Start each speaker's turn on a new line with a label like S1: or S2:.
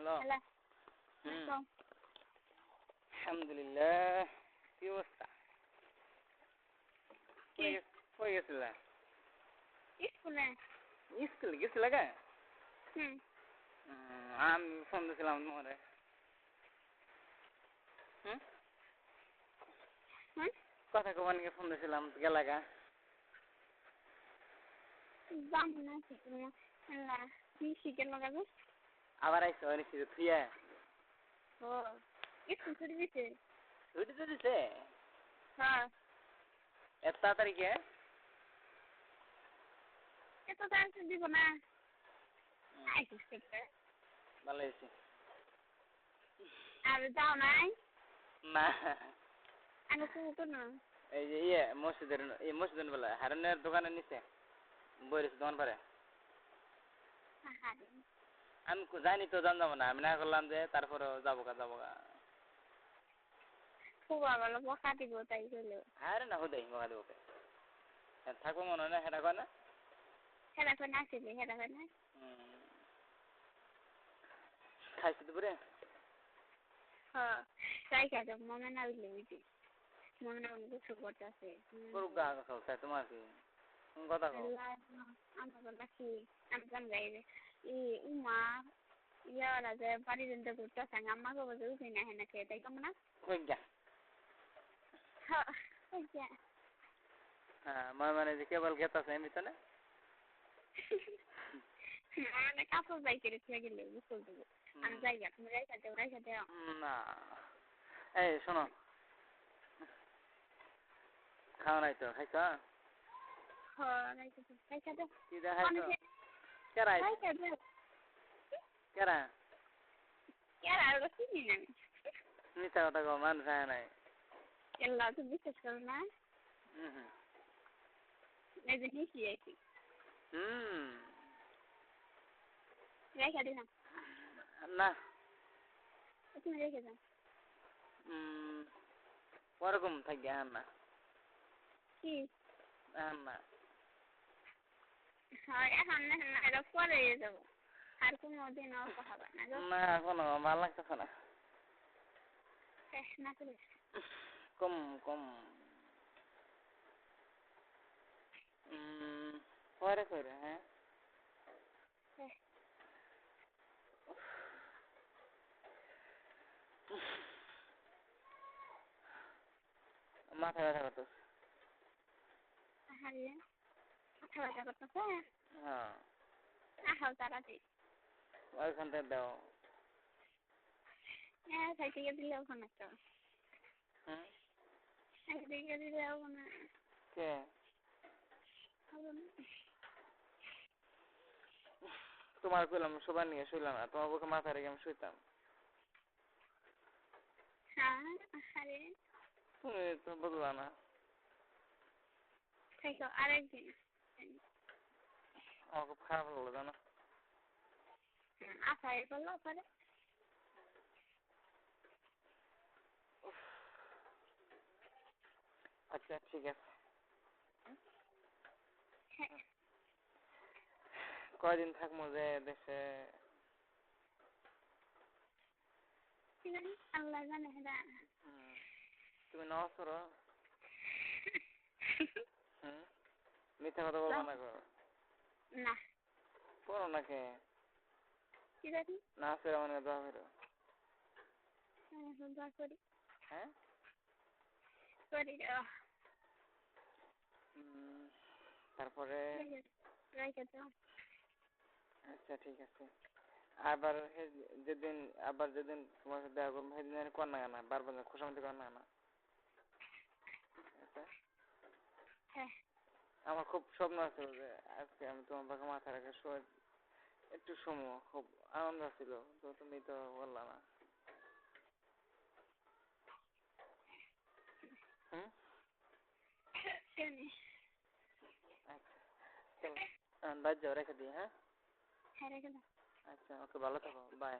S1: Hello. আলহামদুলিল্লাহ কি অবস্থা?
S2: কি?
S1: কই গেছিলা?
S2: স্কুলে।
S1: স্কুল গেছিলা কে? আমি ফোন দিয়েছিলাম তোমারে। কথা কবার নিয়ে ফোন দিয়েছিলাম গেলা গা
S2: যাম না শিখলে হ্যালো কি শিখে লাগাবে
S1: আবার আইসো অনেক থুয়া
S2: ও স্কুল ছুটি দিছে
S1: ছুটি তো দিছে
S2: হ্যাঁ
S1: এত কে
S2: এত দিব না আইসিস করতে
S1: ভালো হয়েছে
S2: আর যাও নাই
S1: না
S2: আমি কুমু কোনো
S1: এই যে ইয়ে মসজিদের এই মসজিদের বেলা হারনের দোকানের নিচে বইরেছে দোকান পারে
S2: হাহারে
S1: আমি জানি তো জান যাব না আমি না করলাম যে তারপরেও যাব গা যাব গা
S2: খুব দিব তাই চলে
S1: আরে না হুদাই বকা দেবো হ্যাঁ, থাকব মনে হয় না সেটা কয় না
S2: হেরা করে আসিলি হেরা করে না।
S1: খাইছি দুপুরে
S2: হ্যাঁ তাই কাজে মনে না উঠলে বুঝি মনে না উঠলে কিছু করতে আছে
S1: করুক গা তাই তোমার কি কথা কও
S2: আমার নাকি আমি জান গাই রে ই উমা ইয়ারা যে বাড়ি দিনতে ঘুরতে আসে আমাকে বলতে উঠি না হেনা খেয়ে তাই কেমন না
S1: কই গা
S2: হ্যাঁ
S1: মই মানে যে কেবল গেত এমনি তো না
S2: মানে কাপড় বাই করে গেলে বুঝতে দেবো আমি যাই গা তুমি রাইখা দেও রাইখা দেও
S1: না। এই শোনো। খাওয়া নাই তো খাইছ
S2: হ্যাঁ রাইখা দেও রাইখা দেও
S1: কি দেখাইছ আইছে?
S2: রাইখা দেও
S1: কেরা
S2: ইয়ার আর চিনি না আমি
S1: মিথ্যা কথা কও মানুষ আয় নাই
S2: এল্লা তো বিশ্বাস করো না
S1: হুম হুম
S2: এই যে নিশি আইছি
S1: হুম
S2: রাইখা দিলাম
S1: না
S2: তুমি রেখে দাও
S1: উম, ওরকম না
S2: কি
S1: না
S2: হ্যাঁ এখন না এটা পরে যাব। আর কোনো দিন অল্প হবে না
S1: না কোনো ভালো লাগতেছে না
S2: না করে
S1: কম কম। পরে করে হ্যাঁ মাথা ব্যথা করতেছে
S2: হারিয়ে কথা বার্তা করতেছে
S1: হ্যাঁ
S2: আহাও তাড়াতাড়ি।
S1: ওইখান দাও।
S2: হ্যাঁ সাইকেল দিলে ওখানে একটা।
S1: হুম?
S2: সাইকেল দিলে ওখানে।
S1: কে? তোমার কইলাম সবার নিয়ে শুইলাম না। তোমার বুকে মাথা রেখে আমি শুইতাম।
S2: হ্যাঁ আরে
S1: তুমি তো বুঝলা না।
S2: থাকো আরেকদিন।
S1: খুব খারাপ লাগল জানো।
S2: আশা এ করল পরে
S1: আচ্ছা ঠিক আছে। কয়দিন থাকব যে দেশে?
S2: আল্লাহ জানে
S1: তুমি পড়ো হুম মিথ্যা কথা বলব না গো।
S2: না।
S1: পড়ো না কে
S2: ঠিক আছে
S1: না আসলে মানে দোয়া করো।
S2: হ্যাঁ দোয়া করি।
S1: হ্যাঁ?
S2: করি
S1: উম, তারপরে?
S2: দাও
S1: আচ্ছা ঠিক আছে। আবার যেদিন আবার যেদিন তোমার সাথে দেখা করব সেদিন কর না কেনা? বারবার খোসামতি কর না কেনা আচ্ছা
S2: হ্যাঁ
S1: আমার খুব স্বপ্ন আছে যে আজকে আমি তোমার বাকে মাথা রেখে শোয় একটু সময় খুব আনন্দ ছিল তো তুমি তো বললা না। হুম? আচ্ছা বাদ যাও রেখে দিই হ্যাঁ?
S2: হ্যাঁ রেখে দাও।
S1: আচ্ছা ওকে ভালো থাকো বাই